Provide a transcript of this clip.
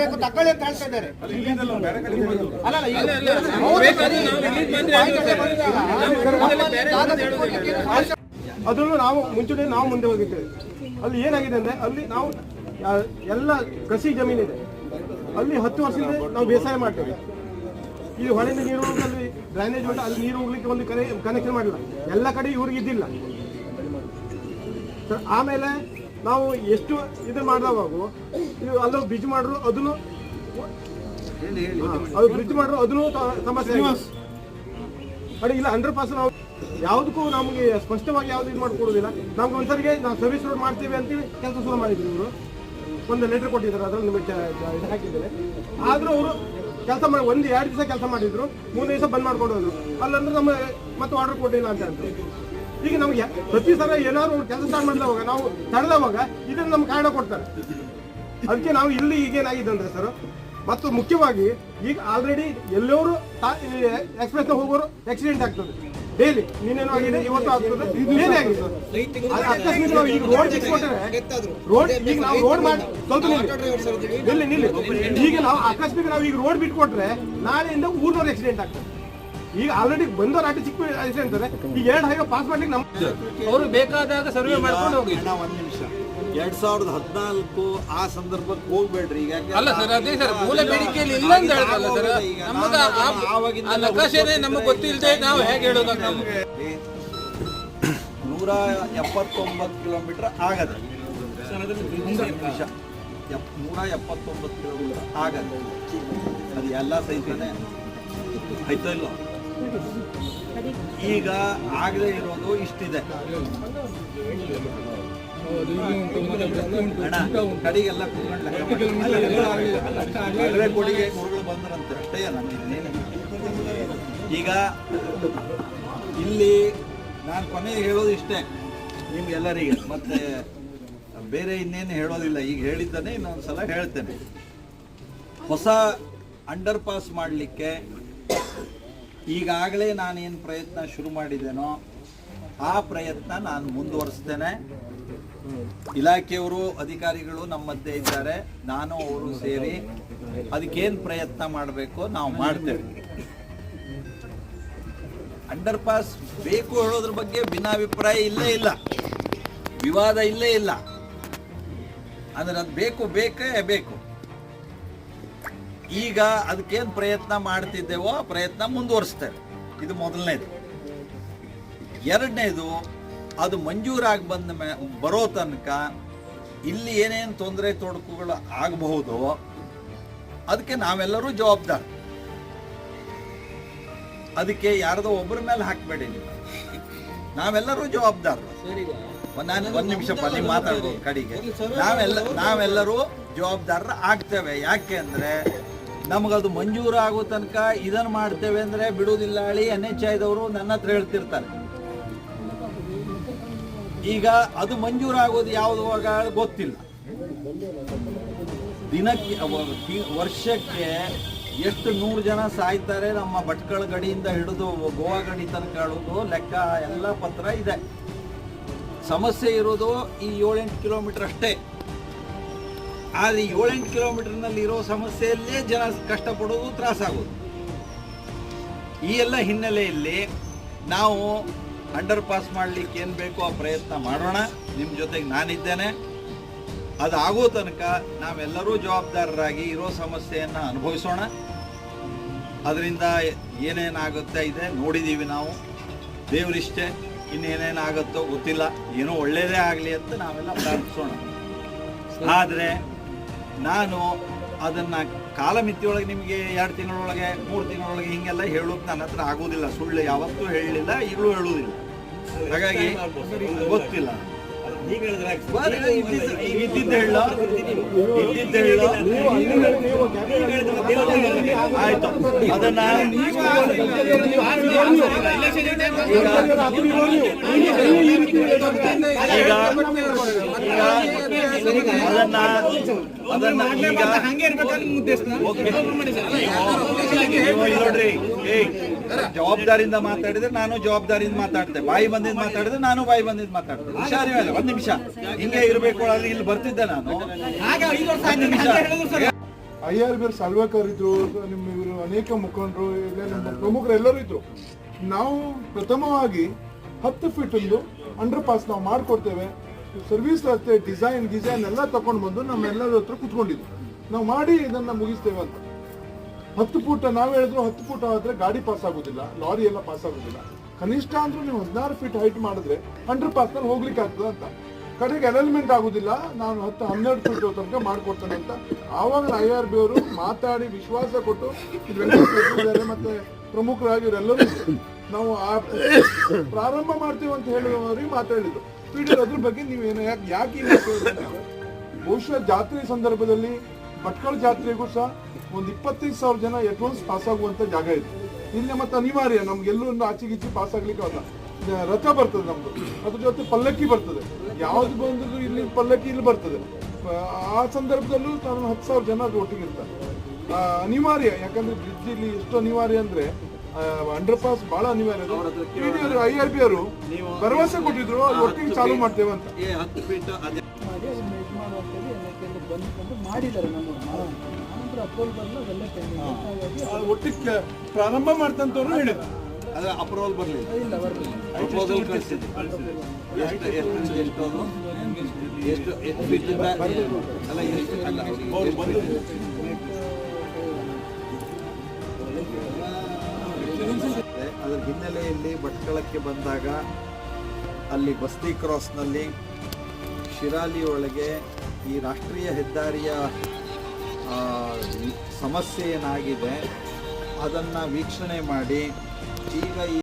ಬೇಕು ತಗೊಳ್ಳಿ ಅಂತ ಹೇಳ್ತಾ ಇದ್ದಾರೆ. ನಾವು ಮುಂಚೂಣಿ ನಾವು ಮುಂದೆ ಹೋಗಿದ್ದೇವೆ. ಅಲ್ಲಿ ಏನಾಗಿದೆ ಅಂದ್ರೆ ಅಲ್ಲಿ ನಾವು ಎಲ್ಲ ಕೃಷಿ ಜಮೀನಿದೆ ಅಲ್ಲಿ ಹತ್ತು ವರ್ಷದಿಂದ ನಾವು ಬೇಸಾಯ ಮಾಡ್ತೇವೆ. ಈ ಹೊಳೆಯಿಂದ ನೀರು ಅಲ್ಲಿ ಡ್ರೈನೇಜ್ ಉಂಟು ಅಲ್ಲಿ ನೀರು ಹೋಗ್ಲಿಕ್ಕೆ ಒಂದು ಕನೆ ಕನೆಕ್ಷನ್ ಮಾಡಿಲ್ಲ. ಎಲ್ಲ ಕಡೆ ಇವ್ರಿಗೆ ಇದ್ದಿಲ್ಲ. ಸರ್, ಆಮೇಲೆ ನಾವು ಎಷ್ಟು ಇದು ಮಾಡಿದವಾಗ ಇದು ಅಲ್ಲೂ ಬ್ರಿಡ್ಜ್ ಮಾಡ್ರು ಅದನ್ನು ಅದು ಬ್ರಿಡ್ಜ್ ಮಾಡ್ರು ಅದನ್ನು ತ- ಸಮಸ್ಯೆ. ಅಡಿ ಇಲ್ಲ ಹಂಡ್ರೆಡ್ ಪರ್ಸೆಂಟ್ ನಾವು ಯಾವುದಕ್ಕೂ ನಮಗೆ ಸ್ಪಷ್ಟವಾಗಿ ಯಾವ್ದು ಇದು ಮಾಡ್ಕೊಡೋದಿಲ್ಲ. ನಮ್ಗೆ ಒಂದ್ಸರಿಗೆ ನಾವು ಸರ್ವಿಸ್ ರೋಡ್ ಮಾಡ್ತೀವಿ ಅಂತೇಳಿ ಕೆಲಸ ಶುರು ಮಾಡಿದ್ರು ಇವರು. ಒಂದು ಲೆಟರ್ ಕೊಟ್ಟಿದ್ದಾರೆ ಅದರಲ್ಲಿ ನಿಮಗೆ ಇದು ಹಾಕಿದ್ದೇನೆ. ಆದ್ರೂ ಅವರು ಕೆಲಸ ಮಾಡಿ ಒಂದು ಎರಡು ದಿವಸ ಕೆಲಸ ಮಾಡಿದ್ರು ಮೂರು ದಿವಸ ಬಂದ್ ಮಾಡ್ಕೊಂಡು ಹೋದ್ರು. ಅಲ್ಲಂದ್ರೆ ನಮ್ಮ ಮತ್ತೆ ಆರ್ಡರ್ ಕೊಟ್ಟಿಲ್ಲ ಅಂತ ಅಂತ ಈಗ ನಮ್ಗೆ ಪ್ರತಿ ಸಲ ಏನಾದ್ರು ಕೆಲಸ ಸ್ಟಾರ್ಟ್ ಮಾಡಿದವಾಗ ನಾವು ತಡೆದವಾಗ ಇದನ್ನು ನಮ್ಗೆ ಕಾರಣ ಕೊಡ್ತಾರೆ. ಅದಕ್ಕೆ ನಾವು ಇಲ್ಲಿ ಈಗೇನಾಗಿದೆ ಅಂದ್ರೆ ಸರ್ ಮತ್ತು ಮುಖ್ಯವಾಗಿ ಈಗ ಆಲ್ರೆಡಿ ಎಲ್ಲರೂ ಎಕ್ಸ್ಪ್ರೆಸ್ ಹೋಗೋರು ಆಕ್ಸಿಡೆಂಟ್ ಆಗ್ತದೆ. ಡೈಲಿ ನೀನೇನು ಆಗಿದೆ ಇವತ್ತು ಆಗ್ತದೆ. ಆಗಿದೆ ಅಕಸ್ಮಾತ್ ನಾವು ಈಗ ರೋಡ್ ಬಿಟ್ಕೊಟ್ರೆ ರೋಡ್ ಈಗ ನಾವು ರೋಡ್ ಮಾಡಿ ಸ್ವಲ್ಪ ನಿಲ್ಲಿ. ನಿಲ್ಲಿ ನಿಲ್ಲಿ. ಈಗ ನಾವು ಅಕಸ್ಮಾತ್ ನಾವು ಈಗ ರೋಡ್ ಬಿಟ್ಕೊಟ್ರೆ ನಾಳೆಯಿಂದ ಊರ್ನವ್ರು ಆಕ್ಸಿಡೆಂಟ್ ಆಗ್ತದೆ. ಈಗ ಆಲ್ರೆಡಿ ಬಂದವ್ರು ಆಟ ಚಿಕ್ಕ ಆಕ್ಸಿಡೆಂಟ್ ಈಗ ಎರಡು ಹೈವೇ ಪಾಸ್ ಮಾಡ್ಲಿಕ್ಕೆ ನಮ್ಮ ಅವರು ಬೇಕಾದಾಗ ಸರ್ವೆ ಮಾಡ್ಕೊಂಡು ಹೋಗಿ. ಒಂದ್ ನಿಮಿಷ. ಎರಡ್ ಸಾವಿರದ ಹದಿನಾಲ್ಕು ಆ ಸಂದರ್ಭಕ್ಕೆ ಹೋಗ್ಬೇಡ್ರಿ. ಈಗ ಯಾಕೆ- ಅಲ್ಲ ಸರ್ ಅದೇ ಸರ್ ಮೂಲ ಬೇಡಿಕೆಯಲ್ಲಿ ಇಲ್ಲ ಅಂತ ಹೇಳ್ತಲ್ಲ ಸರ್ ಈಗ. ನಮಗ ನಾನು ಆ- ಆವಾಗಿಂದ ಆ ನಕಾಶೆನೇ ನಮಗೆ ಗೊತ್ತಿಲ್ಲದೆ ನಾವು ಹೇಗೆ ಹೇಳೋದು ನಮ್ಗೆ ನೂರ ಎಪ್ಪತ್ತೊಂಬತ್ತು ಕಿಲೋಮೀಟರ್ ಆಗದೆ ನಿಮಿಷ. ಎಪ್- ನೂರ ಎಪ್ಪತ್ತೊಂಬತ್ತು ಕಿಲೋಮೀಟರ್ ಆಗದೆ ಅದು ಎಲ್ಲ ಸಹಿತನೇ ಆಯ್ತಾ ಇಲ್ಲ ಈಗ ಆಗದೆ ಇರೋದು ಇಷ್ಟಿದೆ. ಕಡೆಗೆಲ್ಲ ಕುತ್ಕೊಂಡು ಲೆಕ್ಕ ಮಾಡಿ. ರೈಲ್ವೆ ಕೊಡಿಗೆ ಗುರುಗಳು ಬಂದ್ರಂತೆ. ಅಷ್ಟೇ ನಮ್ಗೆ ಇನ್ನೇನು. ಈಗ ಇಲ್ಲಿ ನಾನು ಕೊನೆಗೆ ಹೇಳೋದು ಇಷ್ಟೇ ನಿಮ್ಗೆಲ್ಲರಿಗೆ. ಮತ್ತೆ ಬೇರೆ ಇನ್ನೇನು ಹೇಳೋದಿಲ್ಲ. ಈಗ ಹೇಳಿದ್ದಾನೆ ಇನ್ನೊಂದು ಸಲ ಹೇಳ್ತೇನೆ. ಹೊಸ ಅಂಡರ್ ಪಾಸ್ ಮಾಡಲಿಕ್ಕೆ ಈಗಾಗಲೇ ನಾನೇನು ಪ್ರಯತ್ನ ಶುರು ಮಾಡಿದ್ದೇನೋ ಆ ಪ್ರಯತ್ನ ನಾನು ಮುಂದುವರಿಸ್ತೇನೆ. ಇಲಾಖೆಯವರು, ಅಧಿಕಾರಿಗಳು ನಮ್ಮ ಮಧ್ಯೆ ಇದ್ದಾರೆ. ನಾನು, ಅವರು ಸೇರಿ ಅದಕ್ಕೇನು ಪ್ರಯತ್ನ ಮಾಡಬೇಕು ನಾವು ಮಾಡ್ತೇವೆ. ಅಂಡರ್ ಪಾಸ್ ಬೇಕು ಹೇಳೋದ್ರ ಬಗ್ಗೆ ಭಿನ್ನಾಭಿಪ್ರಾಯ ಇಲ್ಲೇ ಇಲ್ಲ. ವಿವಾದ ಇಲ್ಲೇ ಇಲ್ಲ. ಅಂದ್ರೆ ಅದು ಬೇಕು, ಬೇಕೇ ಬೇಕು. ಈಗ ಅದಕ್ಕೇನು ಪ್ರಯತ್ನ ಮಾಡ್ತಿದ್ದೇವೋ ಪ್ರಯತ್ನ ಮುಂದುವರಿಸ್ತೇವೆ. ಇದು ಮೊದಲನೇದು. ಎರಡನೇದು ಅದು ಮಂಜೂರಾಗಿ ಬಂದ ಮೇ ಬರೋ ತನಕ ಇಲ್ಲಿ ಏನೇನು ತೊಂದರೆ ತೊಡಕುಗಳು ಆಗಬಹುದು ಅದಕ್ಕೆ ನಾವೆಲ್ಲರೂ ಜವಾಬ್ದಾರ. ಅದಕ್ಕೆ ಯಾರದೋ ಒಬ್ಬರ ಮೇಲೆ ಹಾಕಬೇಡಿ ನೀವು. ನಾವೆಲ್ಲರೂ ಜವಾಬ್ದಾರ. ನಾನು ಒಂದು ನಿಮಿಷ ಅಲ್ಲಿ ಮಾತಾಡೋದು ಕಡೆಗೆ. ನಾವೆಲ್ಲ ನಾವೆಲ್ಲರೂ ಜವಾಬ್ದಾರರು ಆಗ್ತೇವೆ. ಯಾಕೆ ಅಂದ್ರೆ ನಮಗದು ಮಂಜೂರು ಆಗೋ ತನಕ ಇದನ್ನ ಮಾಡ್ತೇವೆ ಅಂದ್ರೆ ಬಿಡುವುದಿಲ್ಲ ಹೇಳಿ ಎನ್ ಎಚ್ ಐದವರು ನನ್ನ ಹತ್ರ ಹೇಳ್ತಿರ್ತಾರೆ. ಈಗ ಅದು ಮಂಜೂರಾಗೋದು ಯಾವುದವಾಗ ಗೊತ್ತಿಲ್ಲ. ದಿನಕ್ಕೆ ವರ್ಷಕ್ಕೆ ಎಷ್ಟು ನೂರು ಜನ ಸಾಯ್ತಾರೆ, ನಮ್ಮ ಭಟ್ಕಳ ಗಡಿಯಿಂದ ಹಿಡಿದು ಗೋವಾ ಗಡಿ ತನಕ ಹೇಳೋದು ಲೆಕ್ಕ, ಎಲ್ಲ ಪತ್ರ ಇದೆ. ಸಮಸ್ಯೆ ಇರೋದು ಈ ಏಳೆಂಟು ಕಿಲೋಮೀಟರ್ ಅಷ್ಟೇ. ಆದರೆ ಏಳೆಂಟು ಕಿಲೋಮೀಟರ್ನಲ್ಲಿ ಇರೋ ಸಮಸ್ಯೆಯಲ್ಲೇ ಜನ ಕಷ್ಟಪಡೋದು ತ್ರಾಸಾಗೋದು. ಈ ಎಲ್ಲ ಹಿನ್ನೆಲೆಯಲ್ಲಿ ನಾವು ಅಂಡರ್ ಪಾಸ್ ಮಾಡಲಿಕ್ಕೆ ಏನು ಬೇಕೋ ಆ ಪ್ರಯತ್ನ ಮಾಡೋಣ. ನಿಮ್ಮ ಜೊತೆಗೆ ನಾನಿದ್ದೇನೆ. ಅದು ಆಗೋ ತನಕ ನಾವೆಲ್ಲರೂ ಜವಾಬ್ದಾರರಾಗಿ ಇರೋ ಸಮಸ್ಯೆಯನ್ನು ಅನುಭವಿಸೋಣ. ಅದರಿಂದ ಏನೇನಾಗುತ್ತೆ ಇದೆ ನೋಡಿದ್ದೀವಿ ನಾವು. ದೇವರಿಷ್ಟೇ ಇನ್ನೇನೇನಾಗುತ್ತೋ ಗೊತ್ತಿಲ್ಲ. ಏನೋ ಒಳ್ಳೆಯದೇ ಆಗಲಿ ಅಂತ ನಾವೆಲ್ಲ ಪ್ರಾರ್ಥಿಸೋಣ. ಆದರೆ ನಾನು ಅದನ್ನ ಕಾಲಮಿತಿಯೊಳಗೆ ನಿಮಗೆ ಎರಡು ತಿಂಗಳೊಳಗೆ ಮೂರು ತಿಂಗಳೊಳಗೆ ಹಿಂಗೆಲ್ಲ ಹೇಳೋದು ನನ್ನ ಹತ್ರ ಆಗೋದಿಲ್ಲ ಸುಳ್ಳು ಯಾವತ್ತೂ ಹೇಳಲಿಲ್ಲ ಈಗಲೂ ಹೇಳುವುದಿಲ್ಲ. ಹಾಗಾಗಿ ಗೊತ್ತಿಲ್ಲ. ಆಯ್ತು ಅದನ್ನ ಅದನ್ನ ಅದನ್ನ ನೋಡ್ರಿ ಜವಾಬ್ದಾರಿಯಿಂದ ಮಾತಾಡಿದ್ರೆ ನಾನು ಜವಾಬ್ದಾರಿಯಿಂದ ಮಾತಾಡ್ತೆ ಬಾಯಿ ಬಂದಿದ್ ಮಾತಾಡಿದ್ರೆ ನಾನು ಬಾಯಿ ಬಂದಿದ್ ಮಾತಾಡ್ತೇನೆ ಹುಷಾರಿ ಮೇಲೆ ಒಂದ್ ನಿಮಿಷ. ಹಿಂಗೆ ಇರಬೇಕು ಅಲ್ಲಿ ಇಲ್ಲಿ ಬರ್ತಿದ್ದೆ ನಾನು. ಐ ಆರ್ ಬಿ ಸಾಲ್ವೇಕರ್ ಇದ್ರು ನಿಮ್ಮ ಇವರು ಅನೇಕ ಮುಖಂಡರು ಇಲ್ಲ ನಿಮ್ಮ ಪ್ರಮುಖರು ಎಲ್ಲರೂ ಇದ್ರು. ನಾವು ಪ್ರಥಮವಾಗಿ ಹತ್ತು ಫೀಟ್ ಒಂದು ಅಂಡರ್ ಪಾಸ್ ನಾವು ಮಾಡ್ಕೊಡ್ತೇವೆ. ಸರ್ವಿಸ್ ರಸ್ತೆ ಡಿಸೈನ್ ಗಿಸೈನ್ ಎಲ್ಲ ತಗೊಂಡು ಬಂದು ನಮ್ಮೆಲ್ಲರ ಹತ್ರ ಕುತ್ಕೊಂಡಿದ್ವಿ. ನಾವು ಮಾಡಿ ಇದನ್ನ ಮುಗಿಸ್ತೇವೆ ಅಂತ. ಹತ್ತು ಫೂಟ ನಾವು ಹೇಳಿದ್ರು ಹತ್ತು ಫೂಟ ಆದ್ರೆ ಗಾಡಿ ಪಾಸ್ ಆಗುದಿಲ್ಲ ಲಾರಿ ಎಲ್ಲ ಪಾಸ್ ಆಗುದಿಲ್ಲ. ಕನಿಷ್ಠ ಅಂದ್ರೆ ನೀವು ಹದಿನಾರು ಫೀಟ್ ಹೈಟ್ ಮಾಡಿದ್ರೆ ಹಂಡ್ರೆಡ್ನಲ್ಲಿ ಹೋಗ್ಲಿಕ್ಕೆ ಆಗ್ತದೆ ಅಂತ. ಕಡೆಗೆ ಅಲೈನ್ಮೆಂಟ್ ಆಗುದಿಲ್ಲ, ನಾನು ಹತ್ತು, ಹನ್ನೆರಡು ಫೀಟ್ ತನಕ ಮಾಡ್ಕೊಡ್ತೇನೆ ಅಂತ. ಆವಾಗ ಐ ಆರ್ ಬಿ ಅವರು ಮಾತಾಡಿ ವಿಶ್ವಾಸ ಕೊಟ್ಟು ಇದ್ದಾರೆ ಮತ್ತೆ ಪ್ರಮುಖರಾಗಿ ಇವರೆಲ್ಲರೂ ನಾವು ಆ ಪ್ರಾರಂಭ ಮಾಡ್ತೀವಿ ಅಂತ ಹೇಳುವವರಿಗೆ ಮಾತಾಡಿದ್ರು ಪೀಡಿಯರ್ ಅದ್ರ ಬಗ್ಗೆ ನೀವೇನು ಯಾಕೆ ಯಾಕೆ ಮಾತು ಬಹುಶಃ ಜಾತ್ರೆ ಸಂದರ್ಭದಲ್ಲಿ ಭಟ್ಕಳ ಜಾತ್ರೆಗೂ ಸಹ ಒಂದು ಇಪ್ಪತ್ತೈದು ಸಾವಿರ ಜನ ಅಡ್ವಾನ್ಸ್ ಪಾಸ್ ಆಗುವಂತ ಜಾಗ ಇದೆ ಇಲ್ಲಿ ಮತ್ತು ಅನಿವಾರ್ಯ ನಮ್ಗೆಲ್ಲೂ ಒಂದು ಆಚೆಗೆ ಈಚೆ ಪಾಸ್ ಆಗಲಿಕ್ಕೆ ಅಲ್ಲ ರಥ ಬರ್ತದೆ ನಮ್ದು. ಅದ್ರ ಜೊತೆ ಪಲ್ಲಕ್ಕಿ ಬರ್ತದೆ. ಯಾವ್ದು ಬಂದ್ರು ಇಲ್ಲಿ ಪಲ್ಲಕ್ಕಿ ಇಲ್ಲಿ ಬರ್ತದೆ. ಆ- ಸಂದರ್ಭದಲ್ಲೂ ನಾನು ಹತ್ತು ಸಾವಿರ ಜನ ಅದು ಒಟ್ಟಿಗೆ ಇರ್ತಾರೆ. ಆ, ಅನಿವಾರ್ಯ ಯಾಕಂದ್ರೆ ಬ್ರಿಡ್ಜ್ ಇಲ್ಲಿ ಎಷ್ಟು ಅನಿವಾರ್ಯ ಅಂದ್ರೆ ಅಂಡರ್ ಪಾಸ್ ಬಹಳ ಅನಿವಾರ್ಯ. ಐ ಆರ್ ಬಿ ಅವರು ಭರವಸೆ ಕೊಟ್ಟಿದ್ರು ಅದು ಒಟ್ಟಿಗೆ ಚಾಲು ಮಾಡ್ತೇವೆ ಅಂತ. ಮಾಡಿದ್ದಾರೆ ನಮ್ಮ ಒಟ್ಟಿಗೆ ಪ್ರಾರಂಭ ಮಾಡ್ತಂತವ್ರು ಹೇಳಿದ್ರು. ಅದೇ ಅಪ್ರೂವಲ್ ಬರಲಿಲ್ಲ. ಇಲ್ಲ ಬರಲಿಲ್ಲ. ಪ್ರಪೋಸಲ್ ಕಳಿಸಿದ್ರು ಎಷ್ಟು ಎಷ್ಟು ಎಷ್ಟು ಅದು? ಎಷ್ಟು ಎಷ್ಟು ಫೀಟ್ ಇಂದ ಅಲ್ಲ ಎಷ್ಟು ಅಲ್ಲ ಅವ್ರಿಗೆ? ಎಷ್ಟು feet? ಮತ್ತೆ ಅದರ ಹಿನ್ನೆಲೆಯಲ್ಲಿ ಭಟ್ಕಳಕ್ಕೆ ಬಂದಾಗ ಅಲ್ಲಿ ಬಸ್ತಿ ಕ್ರಾಸ್ನಲ್ಲಿ ಶಿರಾಲಿಯೊಳಗೆ ಈ ರಾಷ್ಟ್ರೀಯ ಹೆದ್ದಾರಿಯ ಸಮಸ್ಯೆ ಏನಾಗಿದೆ ಅದನ್ನು ವೀಕ್ಷಣೆ ಮಾಡಿ ಈಗ ಈ